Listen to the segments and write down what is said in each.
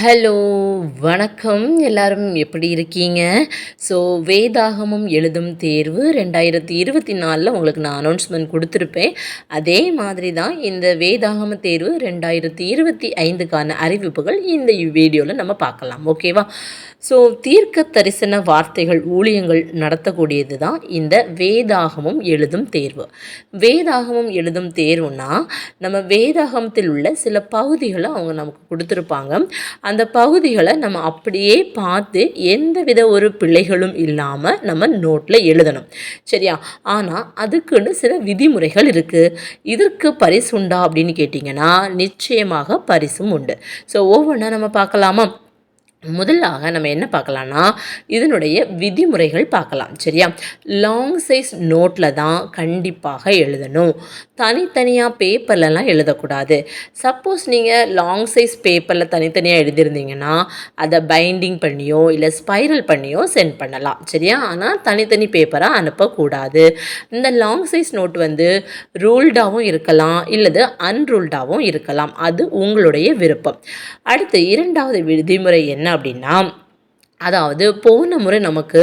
Hello வணக்கம். எல்லாரும் எப்படி இருக்கீங்க? ஸோ வேதாகமம் எழுதும் தேர்வு ரெண்டாயிரத்தி இருபத்தி நாலில் உங்களுக்கு நான் அனௌன்ஸ்மெண்ட் கொடுத்துருப்பேன். அதே மாதிரி தான் இந்த வேதாகம தேர்வு ரெண்டாயிரத்தி இருபத்தி ஐந்துக்கான அறிவிப்புகள் இந்த வீடியோவில் நம்ம பார்க்கலாம். ஓகேவா ஸோ தீர்க்க தரிசன வார்த்தைகள் ஊழியங்கள் நடத்தக்கூடியது தான் இந்த வேதாகமம் எழுதும் தேர்வு. வேதாகமம் எழுதும் தேர்வுனா நம்ம வேதாகமத்தில் உள்ள சில பகுதிகளை அவங்க நமக்கு கொடுத்துருப்பாங்க. அந்த பகுதிகளை நம்ம அப்படியே பார்த்து எந்தவித ஒரு பிழைகளும் இல்லாமல் நம்ம நோட்டில் எழுதணும். சரியா? ஆனால் அதுக்குன்னு சில விதிமுறைகள் இருக்குது இதற்கு பரிசு உண்டா அப்படின்னு கேட்டிங்கன்னா நிச்சயமாக பரிசும் உண்டு. ஸோ ஒவ்வொன்றா நம்ம பார்க்கலாமா? முதலாக நம்ம என்ன பார்க்கலான்னா இதனுடைய விதிமுறைகள் பார்க்கலாம் சரியா? லாங் சைஸ் நோட்டில் தான் கண்டிப்பாக எழுதணும். தனித்தனியாக பேப்பர்லலாம் எழுதக்கூடாது. சப்போஸ் நீங்கள் லாங் சைஸ் பேப்பரில் தனித்தனியாக எழுதியிருந்தீங்கன்னா அதை பைண்டிங் பண்ணியோ இல்லை ஸ்பைரல் பண்ணியோ சென்ட் பண்ணலாம் சரியா? ஆனால் தனித்தனி பேப்பராக அனுப்பக்கூடாது. இந்த லாங் சைஸ் நோட் வந்து ரூல்டாகவும் இருக்கலாம் இல்லது அன்ரூல்டாகவும் இருக்கலாம். அது உங்களுடைய விருப்பம். அடுத்து இரண்டாவது விதிமுறை என்ன அப்படின்னா அதாவது போன முறை நமக்கு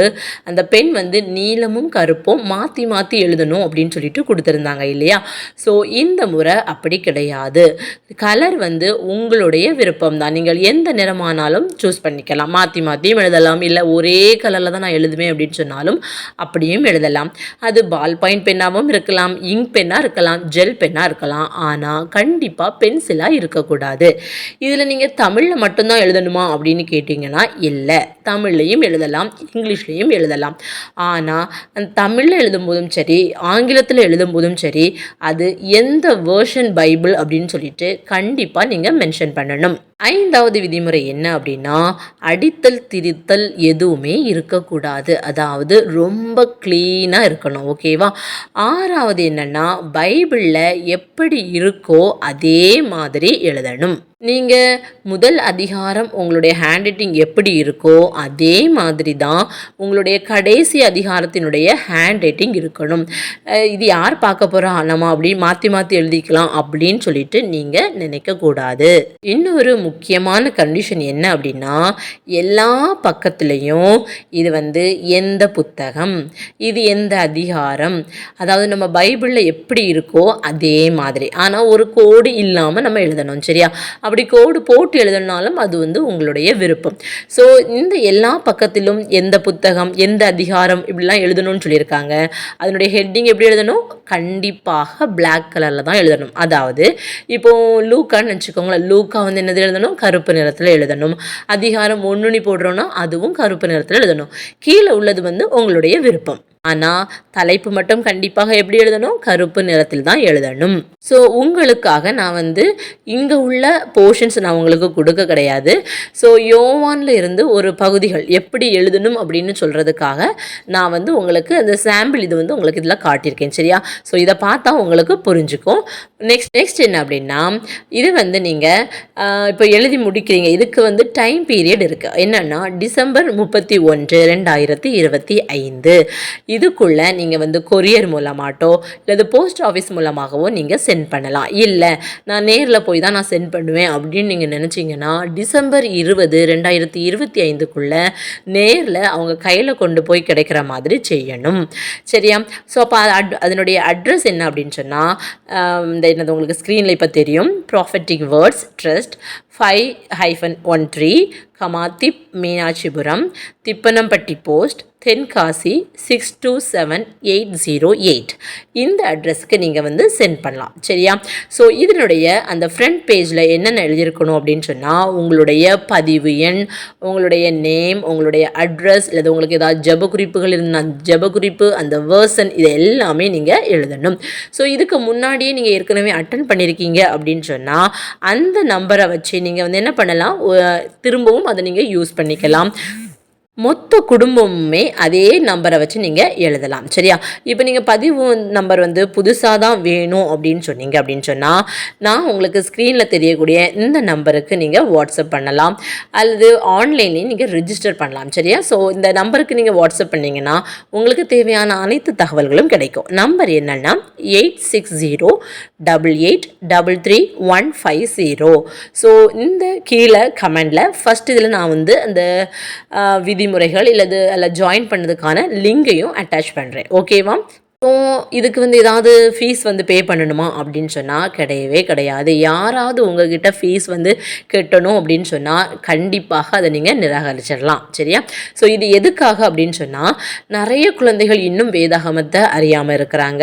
அந்த பெண் வந்து நீலமும் கருப்பும் மாற்றி மாற்றி எழுதணும் அப்படின்னு சொல்லிட்டு கொடுத்துருந்தாங்க இல்லையா? ஸோ இந்த முறை அப்படி கிடையாது. கலர் வந்து உங்களுடைய விருப்பம் தான் நீங்கள் எந்த நிறமானாலும் சூஸ் பண்ணிக்கலாம். மாற்றி மாற்றியும் எழுதலாம். இல்லை ஒரே கலரில் தான் நான் எழுதுவேன் அப்படின்னு சொன்னாலும் அப்படியும் எழுதலாம். அது பால் பாயிண்ட் பென்னாகவும் இருக்கலாம். இங்க் பென்னாக இருக்கலாம். ஜெல் பென்னாக இருக்கலாம். ஆனால் கண்டிப்பாக பென்சிலாக இருக்கக்கூடாது. இதில் நீங்கள் தமிழில் மட்டும்தான் எழுதணுமா அப்படின்னு கேட்டிங்கன்னா இல்லை. தமிழ்லையும் எழுதலாம் இங்கிலீஷ்லேயும் எழுதலாம். ஆனால் தமிழில் எழுதும்போதும் சரி ஆங்கிலத்தில் எழுதும்போதும் சரி அது எந்த வேர்ஷன் பைபிள் அப்படின்னு சொல்லிட்டு கண்டிப்பாக நீங்கள் மென்ஷன் பண்ணணும். ஐந்தாவது விதிமுறை என்ன அப்படின்னா அடித்தல் திரித்தல் எதுவுமே இருக்கக்கூடாது. அதாவது ரொம்ப க்ளீனாக இருக்கணும் ஓகேவா ஆறாவது என்னென்னா பைபிளில் எப்படி இருக்கோ அதே மாதிரி எழுதணும். நீங்கள் முதல் அதிகாரம் உங்களுடைய ஹேண்ட் ரைட்டிங் எப்படி இருக்கோ அதே மாதிரி தான் உங்களுடைய கடைசி அதிகாரத்தினுடைய ஹேண்ட் ரைட்டிங் இருக்கணும் இது யார் பார்க்க போகிறா நம்ம அப்படி மாற்றி மாற்றி எழுதிக்கலாம் அப்படின்னு சொல்லிட்டு நீங்கள் நினைக்கக்கூடாது இன்னொரு முக்கியமான கண்டிஷன் என்ன அப்படின்னா எல்லா பக்கத்துலேயும் இது வந்து எந்த புத்தகம் இது எந்த அதிகாரம் அதாவது நம்ம பைபிளில் எப்படி இருக்கோ அதே மாதிரி. ஆனால் ஒரு கோடு இல்லாமல் நம்ம எழுதணும் சரியா? அப்படி கோடு போட்டு எழுதணுனாலும் அது வந்து உங்களுடைய விருப்பம். ஸோ இந்த எல்லா பக்கத்திலும் எந்த புத்தகம் எந்த அதிகாரம் இப்படிலாம் எழுதணும்னு சொல்லியிருக்காங்க. அதனுடைய ஹெட்டிங் எப்படி எழுதணும்? கண்டிப்பாக பிளாக் கலரில் தான் எழுதணும். அதாவது இப்போது லூக்கான்னு வச்சுக்கோங்களேன் லூக்கா வந்து என்னது எழுதணும் கருப்பு நிறத்தில் எழுதணும். அதிகாரம் ஒன்றுனி போடுறோன்னா அதுவும் கருப்பு நிறத்தில் எழுதணும். கீழே உள்ளது வந்து உங்களுடைய விருப்பம். ஆனால் தலைப்பு மட்டும் கண்டிப்பாக எப்படி எழுதணும்? கருப்பு நிறத்தில் தான் எழுதணும். ஸோ உங்களுக்காக நான் வந்து இங்கே உள்ள போர்ஷன்ஸ் நான் உங்களுக்கு கொடுக்க கிடையாது. ஸோ யோவானில் இருந்து ஒரு பகுதிகள் எப்படி எழுதணும் அப்படின்னு சொல்கிறதுக்காக நான் வந்து உங்களுக்கு அந்த சாம்பிள் இது வந்து உங்களுக்கு இதில் காட்டியிருக்கேன் சரியா? ஸோ இதை பார்த்தா உங்களுக்கு புரிஞ்சுக்கும். நெக்ஸ்ட் நெக்ஸ்ட் என்ன அப்படின்னா இது வந்து நீங்கள் இப்போ எழுதி முடிக்கிறீங்க. இதுக்கு வந்து டைம் பீரியட் இருக்குது என்னென்னா டிசம்பர் முப்பத்தி ஒன்று ரெண்டாயிரத்தி இருபத்தி ஐந்து. இதுக்குள்ளே நீங்கள் வந்து கொரியர் மூலமாட்டோ இல்லை போஸ்ட் ஆஃபீஸ் மூலமாகவோ நீங்கள் சென்ட் பண்ணலாம். இல்லை நான் நேரில் போய் தான் நான் சென்ட் பண்ணுவேன் அப்படின்னு நீங்கள் நினச்சிங்கன்னா டிசம்பர் இருபது ரெண்டாயிரத்தி இருபத்தி ஐந்துக்குள்ளே நேரில் அவங்க கையில் கொண்டு போய் கிடைக்கிற மாதிரி செய்யணும். சரியா? ஸோ அப்போ அட் அதனுடைய அட்ரஸ் என்ன அப்படின்னு சொன்னால் இந்த என்னது உங்களுக்கு ஸ்க்ரீனில் இப்போ தெரியும். Prophetic words trust five hyphen one three கமாத்திப் Meenakshipuram Thippanampatti post Tenkasi six two seven eight zero eight இந்த அட்ரஸ்க்கு நீங்கள் வந்து சென்ட் பண்ணலாம் சரியா? ஸோ இதனுடைய அந்த ஃப்ரண்ட் பேஜில் என்னென்ன எழுதியிருக்கணும் அப்படின்னு சொன்னால் உங்களுடைய பதிவு எண் உங்களுடைய நேம் உங்களுடைய அட்ரஸ் இல்லை உங்களுக்கு ஏதாவது ஜப குறிப்புகள் இருந்தால் ஜப குறிப்பு அந்த வேர்சன் இது எல்லாமே நீங்கள் எழுதணும். ஸோ இதுக்கு முன்னாடியே நீங்கள் ஏற்கனவே அட்டன் பண்ணியிருக்கீங்க அப்படின்னு சொன்னால் அந்த நம்பரை வச்சு நீங்கள் வந்து என்ன பண்ணலாம் திரும்பவும் அதை நீங்கள் யூஸ் பண்ணிக்கலாம். மொத்த குடும்பமுமே அதே நம்பரை வச்சு நீங்கள் எழுதலாம். சரியா? இப்போ நீங்கள் பதிவு நம்பர் வந்து புதுசாக தான் வேணும் அப்படின்னு சொன்னீங்க அப்படின்னு சொன்னால் நான் உங்களுக்கு ஸ்க்ரீனில் தெரியக்கூடிய இந்த நம்பருக்கு நீங்கள் வாட்ஸ்அப் பண்ணலாம். அல்லது ஆன்லைன்லேயும் நீங்கள் ரிஜிஸ்டர் பண்ணலாம். சரியா? ஸோ இந்த நம்பருக்கு நீங்கள் வாட்ஸ்அப் பண்ணீங்கன்னா உங்களுக்கு தேவையான அனைத்து தகவல்களும் கிடைக்கும். நம்பர் என்னென்னா eight six zero double eight double three one five zero so இந்த கீழே கமெண்டில் ஃபஸ்ட் இதில் நான் வந்து அந்த விதி விதிமுறைகள் இல்லது அதில் ஜாயின் பண்ணதுக்கான லிங்கையும் அட்டாச் பண்ணுறேன் ஓகேவா ஸோ இதுக்கு வந்து ஏதாவது ஃபீஸ் வந்து பே பண்ணணுமா அப்படின்னு சொன்னால் கிடையவே கிடையாது. யாராவது உங்ககிட்ட ஃபீஸ் வந்து கட்டணும் அப்படின்னு சொன்னால் கண்டிப்பாக அதை நீங்கள் நிராகரிச்சிடலாம். சரியா? ஸோ இது எதுக்காக அப்படின்னு சொன்னால் நிறைய குழந்தைகள் இன்னும் வேதாகமத்தை அறியாமல் இருக்கிறாங்க.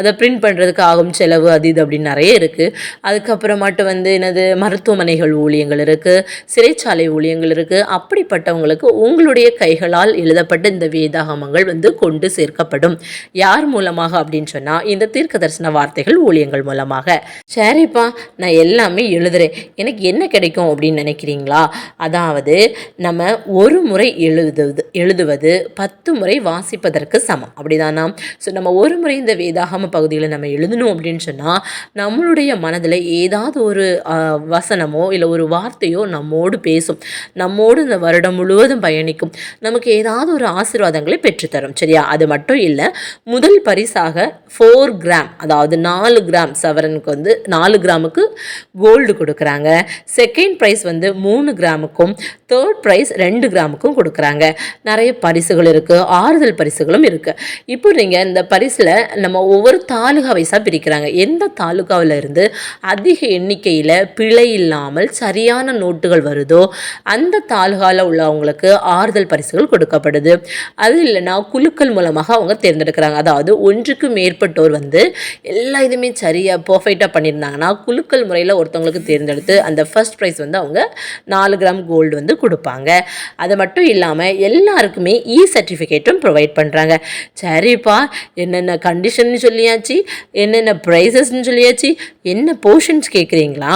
அதை பிரிண்ட் பண்ணுறதுக்கு ஆகும் செலவு அது இது அப்படின்னு நிறைய இருக்குது அதுக்கப்புறமாட்டு வந்து என்னது மருத்துவமனைகள் ஊழியங்கள் இருக்குது சிறைச்சாலை ஊழியங்கள் இருக்குது அப்படிப்பட்டவங்களுக்கு உங்களுடைய கைகளால் எழுதப்பட்ட இந்த வேதாகமங்கள் வந்து கொண்டு சேர்க்கப்படும். யார் மூலமாக அப்படின்னு சொன்னால் இந்த தீர்க்க தரிசன வார்த்தைகள் ஊழியங்கள் மூலமாக. சரிப்பா நான் எல்லாமே எழுதுறேன். எனக்கு என்ன கிடைக்கும் அப்படின்னு நினைக்கிறீங்களா? அதாவது நம்ம ஒரு முறை எழுதுவது எழுதுவது பத்து முறை வாசிப்பதற்கு சமம். அப்படிதானா? ஸோ நம்ம ஒரு முறை இந்த வேதாகம பகுதியில் நம்ம எழுதணும் அப்படின்னு சொன்னால் நம்மளுடைய மனதில் ஏதாவது ஒரு வசனமோ இல்லை ஒரு வார்த்தையோ நம்மோடு பேசும். நம்மோடு இந்த வருடம் முழுவதும் பயணிக்கும். நமக்கு ஏதாவது ஒரு ஆசீர்வாதங்களை பெற்றுத்தரும். சரியா? அது மட்டும் இல்லை முதல் பரிசாக ஃபோர் கிராம் அதாவது நாலு கிராம் சவரனுக்கு வந்து நாலு கிராமுக்கு கோல்டு கொடுக்குறாங்க. செகண்ட் ப்ரைஸ் வந்து மூணு கிராமுக்கும் தேர்ட் ப்ரைஸ் ரெண்டு கிராமுக்கும் கொடுக்குறாங்க. நிறைய பரிசுகள் இருக்குது ஆறுதல் பரிசுகளும் இருக்குது இப்போ நீங்கள் இந்த பரிசில் நம்ம ஒவ்வொரு தாலுகா வைஸாக பிரிக்கிறாங்க. எந்த தாலுகாவில் இருந்து அதிக எண்ணிக்கையில் பிழை இல்லாமல் சரியான நோட்டுகள் வருதோ அந்த தாலுகாவில் உள்ளவங்களுக்கு ஆறுதல் பரிசுகள் கொடுக்கப்படுது. அது இல்லைன்னா குழுக்கள் மூலமாக அவங்க தேர்ந்தெடுக்கிறாங்க. அதாவது ஒன்றுக்கு மேற்பட்டோர் வந்து எல்லா இதுவுமே சரியாக பர்ஃபெக்டாக பண்ணியிருந்தாங்கன்னா குழுக்கள் முறையில் ஒருத்தவங்களுக்கு தேர்ந்தெடுத்து அந்த ஃபர்ஸ்ட் ப்ரைஸ் வந்து அவங்க நாலு கிராம் கோல்டு வந்து கொடுப்பாங்க. அது மட்டும் இல்லாமல் எல்லாருக்குமே இ சர்டிஃபிகேட்டும் ப்ரொவைட் பண்ணுறாங்க சரிப்பா என்னென்ன கண்டிஷன் சொல்லியாச்சு என்னென்ன ப்ரைஸஸ்ன்னு சொல்லியாச்சு என்ன போர்ஷன்ஸ் கேட்குறீங்களா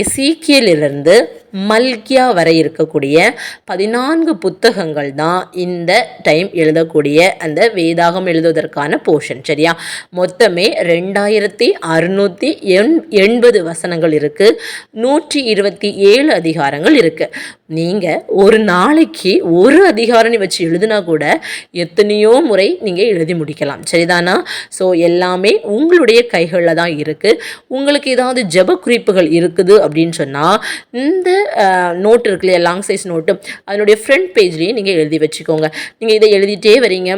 எசீக்கியலிருந்து மல்கியா வரை இருக்கக்கூடிய பதினான்கு புத்தகங்கள் தான் இந்த டைம் எழுதக்கூடிய அந்த வேதாகம் எழுதுவதற்கான போர்ஷன் சரியா? மொத்தமே ரெண்டாயிரத்தி அறுநூற்றி எண் எண்பது வசனங்கள் இருக்குது நூற்றி இருபத்தி ஏழு அதிகாரங்கள் இருக்குது நீங்கள் ஒரு நாளைக்கு ஒரு அதிகாரணி வச்சு எழுதினா கூட எத்தனையோ முறை நீங்கள் எழுதி முடிக்கலாம். சரிதானா? ஸோ எல்லாமே உங்களுடைய கைகளில் தான் இருக்குது உங்களுக்கு ஏதாவது ஜெப குறிப்புகள் இருக்குது அப்படின்னு சொன்னால் இந்த நோட் இருக்கு இல்லையா? லாங் சைஸ் நோட்டு அதனுடைய ஃப்ரண்ட் பேஜ்லேயே நீங்கள் எழுதி வச்சுக்கோங்க. நீங்கள் இதை எழுதிட்டே வரீங்க.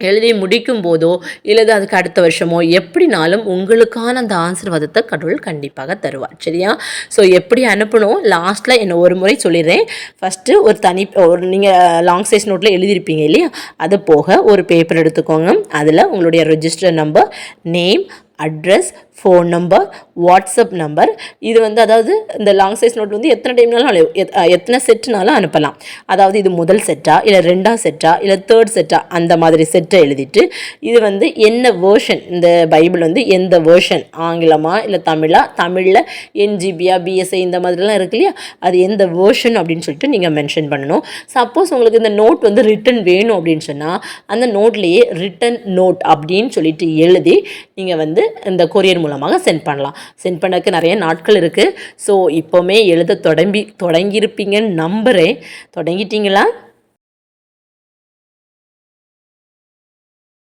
எழுதி முடிக்கும் போதோ இல்லது அதுக்கு அடுத்த வருஷமோ எப்படினாலும் உங்களுக்கான அந்த ஆசீர்வாதத்தை கடவுள் கண்டிப்பாக தருவார். சரியா? ஸோ எப்படி அனுப்பணும்? லாஸ்ட்டில் என்ன ஒரு முறை சொல்லிடுறேன். ஃபஸ்ட்டு ஒரு தனி ஒரு நீங்கள் லாங் சைஸ் நோட்டில் எழுதியிருப்பீங்க இல்லையா? அது போக ஒரு பேப்பர் எடுத்துக்கோங்க. அதில் உங்களுடைய register number name address phone number WhatsApp number இது வந்து அதாவது இந்த லாங் சைஸ் நோட் வந்து எத்தனை டைம்னாலும் அனு- எத்தனை செட்டுனாலும் அனுப்பலாம். அதாவது இது முதல் செட்டா இல்லை ரெண்டாம் செட்டா இல்லை தேர்ட் செட்டா அந்த மாதிரி செட்டை எழுதிட்டு இது வந்து என்ன வேர்ஷன் இந்த பைபிள் வந்து எந்த வேர்ஷன் ஆங்கிலமா இல்லை தமிழா? தமிழில் என்ஜிபியா பிஎஸ்ஐ இந்த மாதிரிலாம் இருக்கு இல்லையா? அது எந்த வேர்ஷன் அப்படின்னு சொல்லிட்டு நீங்கள் மென்ஷன் பண்ணணும். சப்போஸ் உங்களுக்கு இந்த நோட் வந்து ரிட்டன் வேணும் அப்படின்னு சொன்னால் அந்த நோட்லேயே ரிட்டன் நோட் அப்படின்னு சொல்லிட்டு எழுதி நீங்கள் வந்து இந்த கொரியர் மூலமாக சென்ட் பண்ணலாம். சென்ட் பண்ணக்கு நிறைய நாட்கள் இருக்குது ஸோ இப்போவுமே எழுத தொடங்கி தொடங்கியிருப்பீங்கன்னு நம்புகிறேன் தொடங்கிட்டீங்களா?